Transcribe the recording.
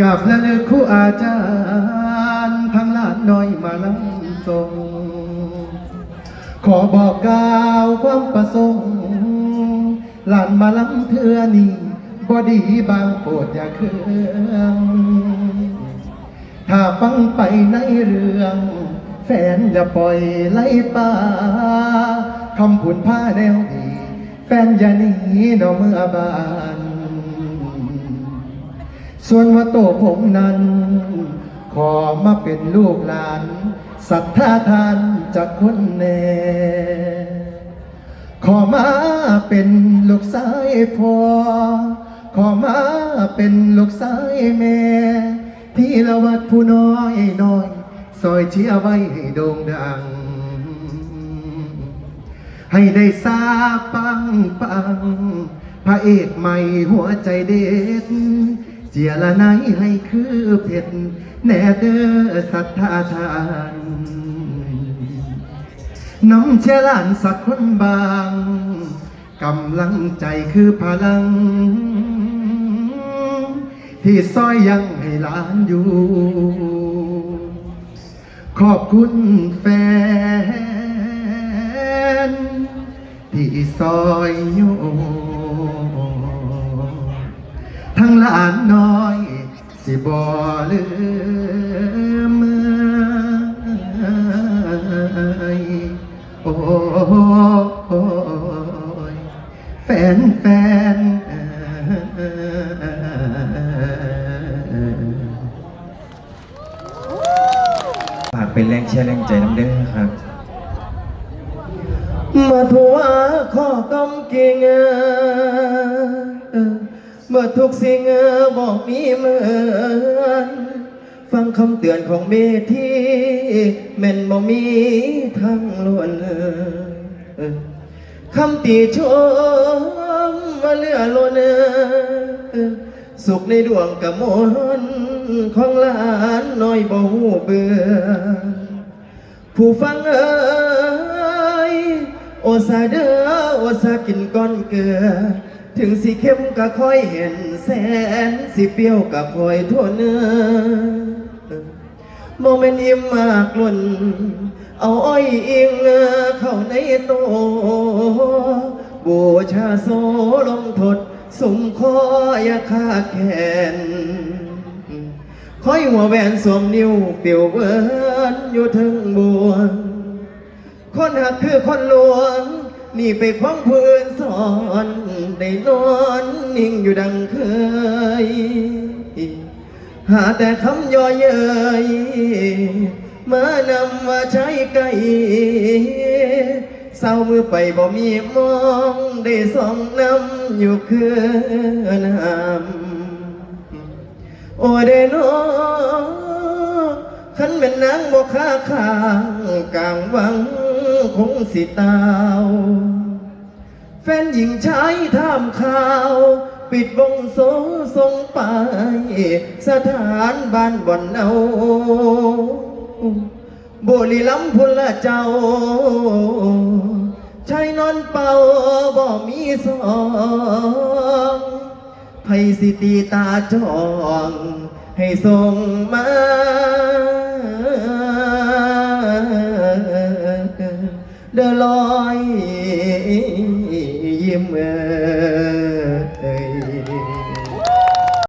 กับและลือครู่อาจารย์ทั้งหลานน้อยมาลำทรง ขอบอกกล่าวความประสงค์หลานมาลำเทือนี้บอดีบางโปรดอย่าเคืองถ้าฟังไปในเรื่อง แฟนอย่าปล่อยไล่ป่าคำผุนผ้าแนวดีแฟนอย่าหนีนอเมื่อบาน ส่วนว่าโตผมนั้น ขอมาเป็นลูกหลานศรัทธาทานจากคนแน่ขอมาเป็นลูกสายพ่อขอมาเป็นลูกสายแม่ ที่ละวัดผู้น้อยน้อยซอยเชียไว้ให้โด่งดัง ให้ได้ทราปังปัง พระเอกใหม่หัวใจเด็ด เจียละไหนให้คือเพชรแน่เด้อศรัทธาทานน้ำเชลานสักคนบางกำลังใจคือพลัง ที่ซอยยังให้หลานอยู่ ขอบคุณแฟน ที่ซอยอยู่ ทั้งหลานน้อย สิบ่ลืมโอ้ยแฟนแฟนฝากเป็นแรงเชียร์แรงใจน้ำเด้อครับ มาผัวข้อกำกิ่ง เมื่อทุกสิ่งบอกมีเหมือนฟังคำเตือนของเมที่แม่นบ่มีทางล้วนคำตีชมว่าเลือล้นสุขในดวงกะมนของหลานน้อยบ่หูเบื่อ ผู้ฟังเอ้ยโอซาเด้อโอซากินก้อนเกลือ ถึงสิเข้มก็ค่อยเห็นแสนสิเปรี้ยวก็ค่อยทั่วเนื้อโมเมนต์อิ่มมากล้น เอาอ้อยอิงเข้าในโตบูชาโซลงทดสมคอยาคาแขนคอยหัวแหวนสวมนิ้วเปียวเวินอยู่ถึงบวงคนหักคือคนลวง นี่ไปคว้างพื้นสอนได้นอนนิ่งอยู่ดังเคย หาแต่คำย่อเย้ยมานำมาใช้ไกลเศร้ามือไปบ่มีมองได้ส่องน้ำอยู่คือน้ำโอ้เดโนขันเป็นนางบ่ค้าข้างกลางวัง คงสิตาว แฟนหญิงชายท่ามข่าว ปิดวงโซทรงไป สถานบ้านบ่อนเอาบุรีลำพุนละเจ้าชายนอนเป่าบ่มีสองไพสิตีตาจอง ให้ส่งมา เดลอยยิ้มเอ